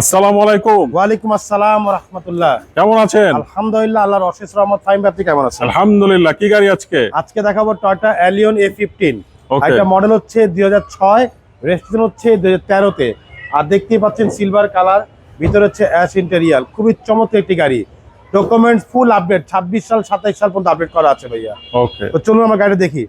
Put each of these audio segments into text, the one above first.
আসসালামু আলাইকুম। ওয়ালাইকুম আসসালাম রহমতুল্লাহ। কেমন আছেন? আলহামদুলিল্লাহ আল্লাহর অশেষ রহমত ফাইম আপনি কেমন আছেন? আলহামদুলিল্লাহ কি গাড়ি আজকে? আজকে দেখাবো টয়টা অ্যালিয়ন এ ফিফটিন. এটা মডেল হচ্ছে দুই হাজার ছয় রেজিস্ট্রেশন হচ্ছে দুই হাজার তেরোতে। আর দেখতেই পাচ্ছেন সিলভার কালার ভিতরে হচ্ছে অ্যাশ ইন্টেরিয়াল খুবই চমৎকার একটি গাড়ি। ডকুমেন্টস ফুল আপডেট ছাব্বিশ সাল সাতাইশ সাল পর্যন্ত আপডেট করা আছে ভাইয়া। ওকে তো চলুন আমরা গাড়ি দেখি।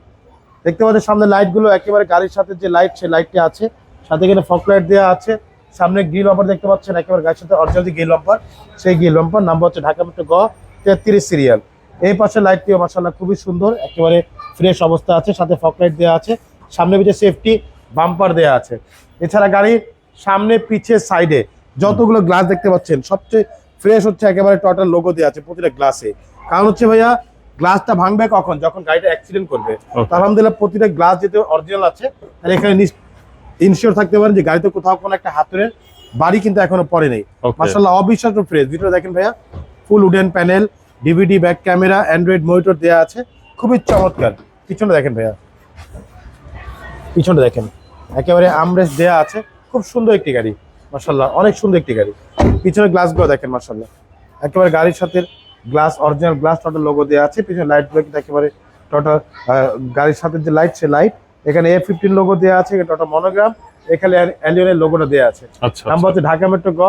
দেখতে পাচ্ছেন সামনে লাইটগুলো একেবারে গাড়ির সাথে যে লাইট সেই লাইটটি আছে। সাথে এখানে ফক লাইট দেওয়া আছে। সামনে গ্রিল বাম্পার দেখতে পাচ্ছেন একেবারে গাড়ির সাথে অরিজিনাল গ্রিল বাম্পার সেই গ্রিল বাম্পার নাম্বার হচ্ছে ঢাকা মেট্রো গ তেত্রিশ সিরিয়াল এই পাশে লাইটটিও মাসাল্লাহ খুবই সুন্দর একেবারে ফ্রেশ অবস্থা আছে সাথে ফক লাইট দেওয়া আছে সামনে পিছিয়ে সেফটি বাম্পার দেওয়া আছে। এছাড়া গাড়ির সামনে পিছে সাইডে যতগুলো গ্লাস দেখতে পাচ্ছেন সবচেয়ে ফ্রেশ হচ্ছে একেবারে টোটাল লোগো দেওয়া আছে প্রতিটা গ্লাসে কারণ হচ্ছে ভাইয়া গ্লাসটা ভাঙবে কখন? যখন গাড়িটা অ্যাক্সিডেন্ট করবে। আলহামদুলিল্লাহ প্রতিটা গ্লাস যেহেতু অরিজিনাল আছে তাহলে এখানে ইনশিওর থাকতে পারেন যে গাড়িতে কোথাও কোনো একটা হাতের বাড়ি কিন্তু এখনও পড়ে নেই. মাসাল্লাহ অবিশ্বাস্য ফ্রেশ ভিতরে দেখেন ভাইয়া full wooden panel DVD back camera Android monitor দেওয়া আছে। খুবই চমৎকার। পিছনে দেখেন ভাইয়া। পিছনে দেখেন। একেবারে আমরেস দেয়া আছে। খুব সুন্দর একটি গাড়ি মাসাল্লাহ অনেক সুন্দর একটি গাড়ি। পিছনে গ্লাসগুলো দেখেন মাসাল্লাহ একেবারে গাড়ির সাথে glass original glass total logo দেওয়া আছে। পিছনে লাইটগুলো কিন্তু একেবারে টোটাল গাড়ির সাথে যে লাইট সে লাইট এখানে এ ফিফটিন লোগো দেওয়া আছে টোটাল মনোগ্রাম এখানে অ্যালিয়নের লোগোটা দেওয়া আছে। আচ্ছা নাম্বার হচ্ছে ঢাকা মেট্রো গ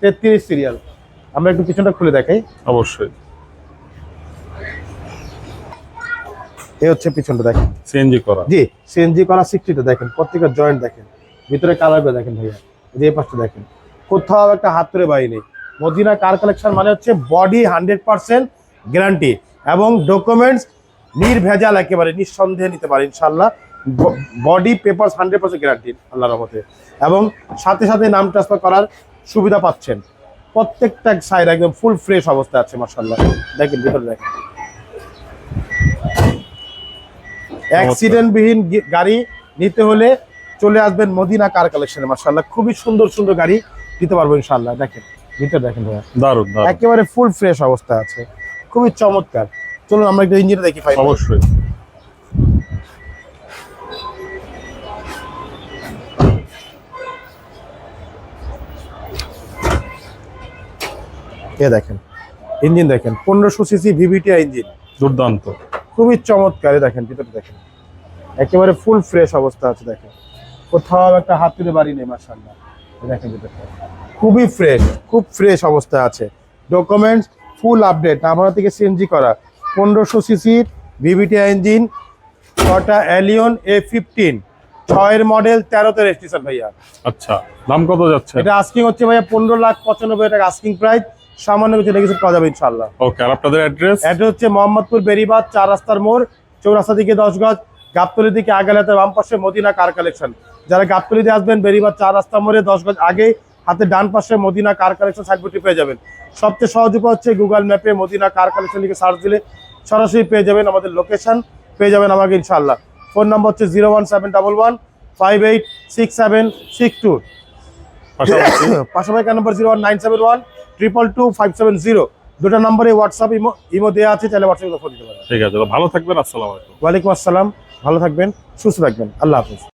তেত্রিশ সিরিয়াল আমরা একটু পিছনটা খুলে দেখাই। অবশ্যই। এই হচ্ছে পিছনটা দেখেন। সিএনজি করা। জি সিএনজি করা সিক্সটিটা দেখেন প্রত্যেকটা জয়েন্ট দেখেন। ভিতরে কালারগুলো দেখেন ভাইয়া। যে এই পাশটা দেখেন। কোথাও একটা হাত ধরে বাড়ি নেই মদিনা কার কালেকশন মানে হচ্ছে বডি হান্ড্রেড পার্সেন্ট গ্যারান্টি এবং ডকুমেন্টস নির্ভেজাল একেবারে নিঃসন্দেহে নিতে পারে ইনশাল্লাহ body papers hundred percent guarantee আল্লাহ রহমতে। এবং সাথে সাথে নাম ট্রান্সফার করার সুবিধা পাচ্ছেন। প্রত্যেকটা সাইড একদম ফুল ফ্রেশ অবস্থা আছে মার্শাল্লাহ দেখেন ভিতরে দেখেন। অ্যাক্সিডেন্টবিহীন গাড়ি নিতে হলে চলে আসবেন মদিনা কার কালেকশনে মার্শাল্লাহ খুবই সুন্দর সুন্দর গাড়ি দিতে পারব ইনশাল্লাহ দেখেন ভিতরে দেখেন ভাইয়া। একেবারে ফুল ফ্রেশ অবস্থা আছে। খুবই চমৎকার। চলুন আমরা একটু ইঞ্জিনটা দেখি ফাইভ অবশ্যই। এ দেখেন ইঞ্জিন দেখেন পনেরোশো সিসি ভিভিটিআই ইঞ্জিন। দুর্দান্ত। খুবই চমৎকার দেখেন ভিতরে দেখেন। একেবারে ফুল ফ্রেশ অবস্থা আছে দেখেন। কোথাও একটা হাত তুলে বাড়ি নেই মার্শাল্লাহ দেখেন ভিতরটা। খুবই ফ্রেশ খুব ফ্রেশ অবস্থা আছে। ডকুমেন্টস ফুল আপডেট আমার থেকে সিএনজি করা। পনেরোশো সিসির ভিভিটিআই ইঞ্জিন ছটা অ্যালিয়ন এ ফিফটিন ছয়ের মডেল তেরোতে রেজিস্ট্রেশন ভাইয়া। আচ্ছা দাম কত যাচ্ছে? এটা আস্কিং হচ্ছে ভাইয়া পনেরো লাখ পঁচানব্বই টাকা আস্কিং প্রাইস সামান্য কিছু নেগেশন পাওয়া যাবে ইনশাল্লাহ ওকে আর আপনাদের অ্যাড্রেস অ্যাড্রেস হচ্ছে মোহাম্মদপুর বেরিবাদ চার রাস্তার মোড় চৌরাস্তা দিকে দশ গজ গাবতলির দিকে আগালাতে বাম পাশে মদিনা কার কালেকশন যারা গাবতলিতে আসবেন বেরিবাদ চার রাস্তা মোড়ে দশ গজ আগে হাতে ডান পাশে মদিনা কার কালেকশন সাইডবোর্ডটি পেয়ে যাবেন। সবচেয়ে সহজ উপায় হচ্ছে গুগল ম্যাপে মদিনা কার কালেকশন লিখে সার্চ দিলে সরাসরি পেয়ে যাবেন আমাদের লোকেশন পেয়ে যাবেন আমাকে ইনশাল্লাহ ফোন নম্বর হচ্ছে zero one seven double one five eight six seven six two পাশাপাশি? Number zero one nine seven one triple two five seven zero দুটো নম্বরে হোয়াটসঅ্যাপ ইমো ইমো দেওয়া আছে তাহলে হোয়াটসঅ্যাপে ফোন দিতে পারেন। ঠিক আছে ভালো থাকবেন আসসালাম আলাইকুম। ওয়ালাইকুম আসসালাম ভালো থাকবেন সুস্থ থাকবেন। আল্লাহ হাফিজ।